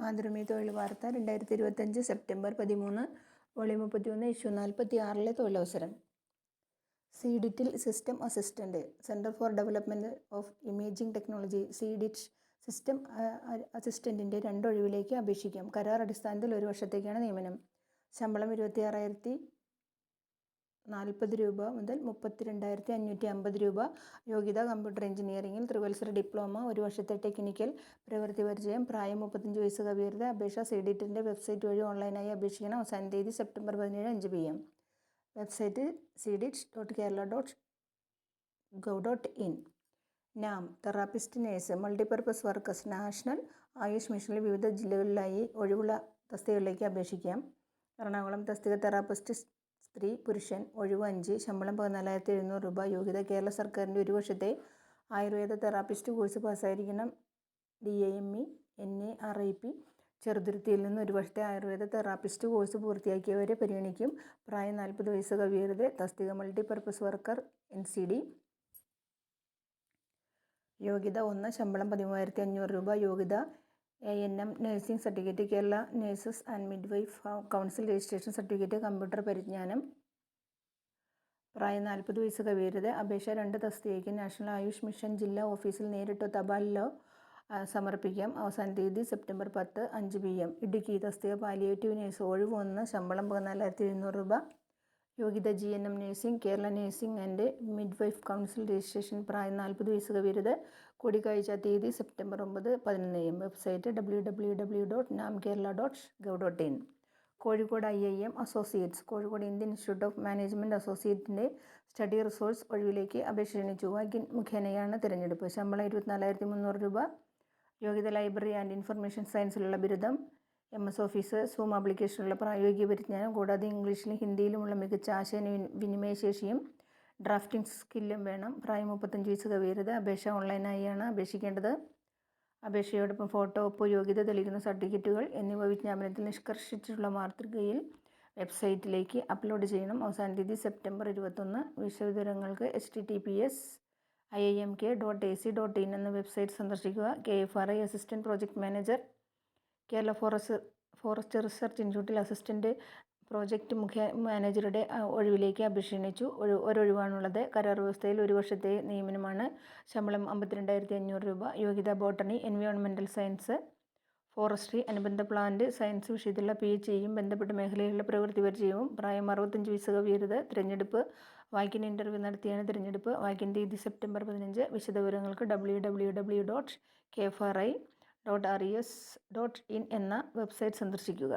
മാതൃഭൂമി തൊഴിൽ വാർത്ത രണ്ടായിരത്തി ഇരുപത്തഞ്ച് സെപ്റ്റംബർ പതിമൂന്ന് വോളിയം മുപ്പത്തിയൊന്ന് ഇഷ്യൂ നാൽപ്പത്തി ആറിലെ തൊഴിലവസരം. സിഡിറ്റിൽ system assistant centre for development of imaging technology C DIT system അസിസ്റ്റന്റിന്റെ രണ്ടൊഴിവിലേക്ക് അപേക്ഷിക്കാം. കരാർ അടിസ്ഥാനത്തിൽ ഒരു വർഷത്തേക്കാണ് നിയമനം. ശമ്പളം ഇരുപത്തിയാറായിരത്തി നാൽപ്പത് രൂപ മുതൽ മുപ്പത്തി രണ്ടായിരത്തി അഞ്ഞൂറ്റി അമ്പത് രൂപ. യോഗ്യത കമ്പ്യൂട്ടർ എഞ്ചിനീയറിംഗിൽ ത്രിവത്സര ഡിപ്ലോമ ഒരു വർഷത്തെ ടെക്നിക്കൽ പ്രവൃത്തി പരിചയം പ്രായം മുപ്പത്തഞ്ച് വയസ്സ് കവിയരുത് അപേക്ഷ സി ഡി ടിന്റെ വെബ്സൈറ്റ് വഴി ഓൺലൈനായി അപേക്ഷിക്കണം. അവസാന തീയതി സെപ്റ്റംബർ പതിനേഴ് അഞ്ച് P M. Website C DIT dot Kerala dot gov dot in. NAM therapist nurse multipurpose workers national AYUSH മിഷനിൽ വിവിധ ജില്ലകളിലായി ഒഴിവുള്ള തസ്തികകളിലേക്ക് അപേക്ഷിക്കാം. എറണാകുളം തസ്തിക തെറാപ്പിസ്റ്റ് സ്ത്രീ പുരുഷൻ ഒഴിവ് അഞ്ച് ശമ്പളം പതിനാലായിരത്തി എഴുന്നൂറ് രൂപ യോഗ്യത കേരള സർക്കാരിന്റെ ഒരു വർഷത്തെ Ayurveda therapist course പാസ്സായിരിക്കണം. D A M E N A R I P. ചെറുതുരുത്തിയിൽ നിന്ന് ഒരു വർഷത്തെ ആയുർവേദ തെറാപ്പിസ്റ്റ് കോഴ്സ് പൂർത്തിയാക്കിയവരെ പരിഗണിക്കും. പ്രായം നാൽപ്പത് വയസ്സ് കവിയരുത്. തസ്തിക multi multipurpose worker N C D. യോഗ്യത ഒന്ന് ശമ്പളം പതിമൂവായിരത്തി അഞ്ഞൂറ് രൂപ. യോഗ്യത A N M nursing certificate Kerala nurses and midwife council registration certificate computer പരിജ്ഞാനം. പ്രായം നാൽപ്പത് വയസ്സ് കവിയരുത്. അപേക്ഷ രണ്ട് തസ്തികയ്ക്ക് നാഷണൽ ആയുഷ് മിഷൻ ജില്ലാ ഓഫീസിൽ നേരിട്ടോ തപാലിലോ സമർപ്പിക്കാം. അവസാന തീയതി സെപ്റ്റംബർ പത്ത് അഞ്ച് പി എം ഇടുക്കി തസ്തിക പാലിയേറ്റീവ് നേഴ്സ് ഒഴിവ് ഒന്ന് ശമ്പളം പതിനാലായിരത്തി എഴുന്നൂറ് രൂപ. യോഗ്യത G N M nursing Kerala nursing and midwife council registration പ്രായം നാൽപ്പത് വയസ്സ് കവിരുത്. കൂടിക്കാഴ്ച തീയതി സെപ്റ്റംബർ ഒമ്പത് പതിനൊന്ന് M website W W W dot NAM Kerala dot gov dot in Kozhikode I I M associates Kozhikode Indian institute of management അസോസിയേറ്റിന്റെ study resource ഒഴിവിലേക്ക് അപേക്ഷ ക്ഷണിച്ചു. വാക്യൻ മുഖേനയാണ് തിരഞ്ഞെടുപ്പ്. ശമ്പളം ഇരുപത്തിനാലായിരത്തി മുന്നൂറ് രൂപ. യോഗ്യത ലൈബ്രറി ആൻഡ് ഇൻഫർമേഷൻ സയൻസിലുള്ള ബിരുദം. എം എസ് ഓഫീസ് സൂം ആപ്ലിക്കേഷനുള്ള പ്രായോഗിക പരിജ്ഞാനം കൂടാതെ ഇംഗ്ലീഷിലും ഹിന്ദിയിലുമുള്ള മികച്ച ആശയ വിനിമയശേഷിയും ഡ്രാഫ്റ്റിംഗ് സ്കില്ലും വേണം. പ്രായം മുപ്പത്തഞ്ച് വയസ്സ് കവിയരുത്. അപേക്ഷ ഓൺലൈനായാണ് അപേക്ഷിക്കേണ്ടത്. അപേക്ഷയോടൊപ്പം ഫോട്ടോ ഒപ്പ് യോഗ്യത തെളിയിക്കുന്ന സർട്ടിഫിക്കറ്റുകൾ എന്നിവ വിജ്ഞാപനത്തിൽ നിഷ്കർഷിച്ചിട്ടുള്ള മാതൃകയിൽ വെബ്സൈറ്റിലേക്ക് അപ്ലോഡ് ചെയ്യണം. അവസാന തീയതി സെപ്റ്റംബർ ഇരുപത്തൊന്ന്. വിശദവിവരങ്ങൾക്ക് H T T P S I I M K dot A C dot in എന്ന വെബ്സൈറ്റ് സന്ദർശിക്കുക. K F R I assistant project manager Kerala forest forest research ഇൻസ്റ്റിറ്റ്യൂട്ടിൽ അസിസ്റ്റന്റ് പ്രോജക്റ്റ് മുഖ്യ മാനേജറുടെ ഒഴിവിലേക്ക് അപേക്ഷിച്ചു ഒരു ഒരൊഴിവാണുള്ളത്. കരാർ വ്യവസ്ഥയിൽ ഒരു വർഷത്തെ നിയമനമാണ്. ശമ്പളം അമ്പത്തിരണ്ടായിരത്തി അഞ്ഞൂറ് രൂപ. യോഗ്യത ബോട്ടണി എൻവയോൺമെന്റൽ സയൻസ് ഫോറസ്ട്രി അനുബന്ധ പ്ലാന്റ് സയൻസ് വിഷയത്തിലുള്ള പി എച്ച് ഇയും ബന്ധപ്പെട്ട മേഖലകളിലെ പ്രവൃത്തി പരിചയവും പ്രായം അറുപത്തഞ്ച് വയസ്സ് കവിയരുത് തിരഞ്ഞെടുപ്പ് വാക്കിൻ ഇന്റർവ്യൂ നടത്തിയാണ് തിരഞ്ഞെടുപ്പ് വാക്കിൻ തീയതി സെപ്റ്റംബർ പതിനഞ്ച് വിശദവിവരങ്ങൾക്ക് W W W dot K F R I dot R E S dot in എന്ന വെബ്സൈറ്റ് സന്ദർശിക്കുക.